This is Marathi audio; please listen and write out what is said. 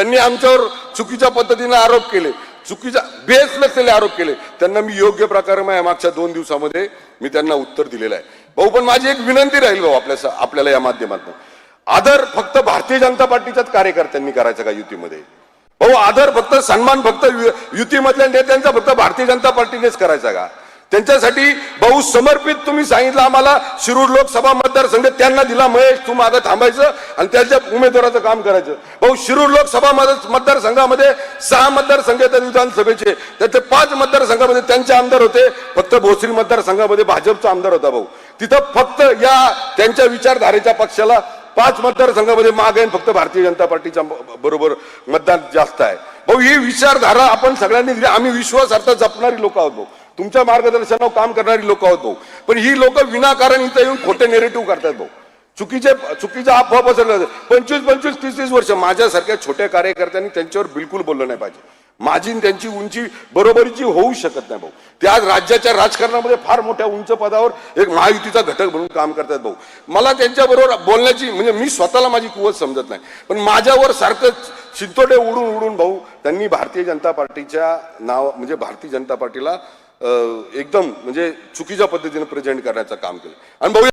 त्यांनी आमच्यावर चुकीच्या पद्धतीने आरोप केले. चुकीच्या बेस नसलेले आरोप केले. त्यांना मी योग्य प्रकारे माझ्या मागच्या दोन दिवसामध्ये मी त्यांना उत्तर दिलेलं आहे. भाऊ पण माझी एक विनंती राहील भाऊ आपल्या आपल्याला या माध्यमातून. आदर फक्त भारतीय जनता पार्टीच्याच कार्यकर्त्यांनी करायचा का युतीमध्ये? भाऊ आदर फक्त सन्मान फक्त युतीमधल्या नेत्यांचा फक्त भारतीय जनता पार्टीनेच करायचा का? त्यांच्यासाठी भाऊ समर्पित तुम्ही सांगितलं आम्हाला. शिरूर लोकसभा मतदारसंघ त्यांना दिला महेश तू मागं थांबायचं आणि त्याच्या उमेदवाराचं काम करायचं. भाऊ शिरूर लोकसभा मतदारसंघामध्ये सहा मतदारसंघ आहेत विधानसभेचे. त्याचे पाच मतदारसंघामध्ये त्यांचे आमदार होते. फक्त भोसरी मतदारसंघामध्ये भाजपचा आमदार होता भाऊ. तिथं फक्त या त्यांच्या विचारधारेच्या पक्षाला पाच मतदारसंघामध्ये माग आहे फक्त भारतीय जनता पार्टीच्या बरोबर मतदान जास्त आहे. भाऊ ही विचारधारा आपण सगळ्यांनी दिली. आम्ही विश्वासार्थ जपणारी लोक आहोत तुमच्या मार्गदर्शनावर काम करणारी लोक आहोत पण ही लोक विनाकारण इथं येऊन खोटे नेरेटिव्ह करतात भाऊ. चुकीचे चुकीचा अफवा पसरला पंचवीस पंचवीस तीस तीस वर्ष माझ्यासारख्या छोट्या कार्यकर्त्यांनी त्यांच्यावर बिलकुल बोललं नाही पाहिजे. माझी त्यांची उंची बरोबरीची होऊ शकत नाही भाऊ. ते आज राज्याच्या राजकारणामध्ये फार मोठ्या उंच पदावर एक महायुतीचा घटक म्हणून काम करतात भाऊ. मला त्यांच्याबरोबर बोलण्याची म्हणजे मी स्वतःला माझी कुवत समजत नाही. पण माझ्यावर सारखं शिंतोडे उडून उडून भाऊ त्यांनी भारतीय जनता पार्टीच्या नाव म्हणजे भारतीय जनता पार्टीला एकदम म्हणजे चुकीच्या पद्धतीने प्रेझेंट करण्याचं काम केलं. आणि भाऊ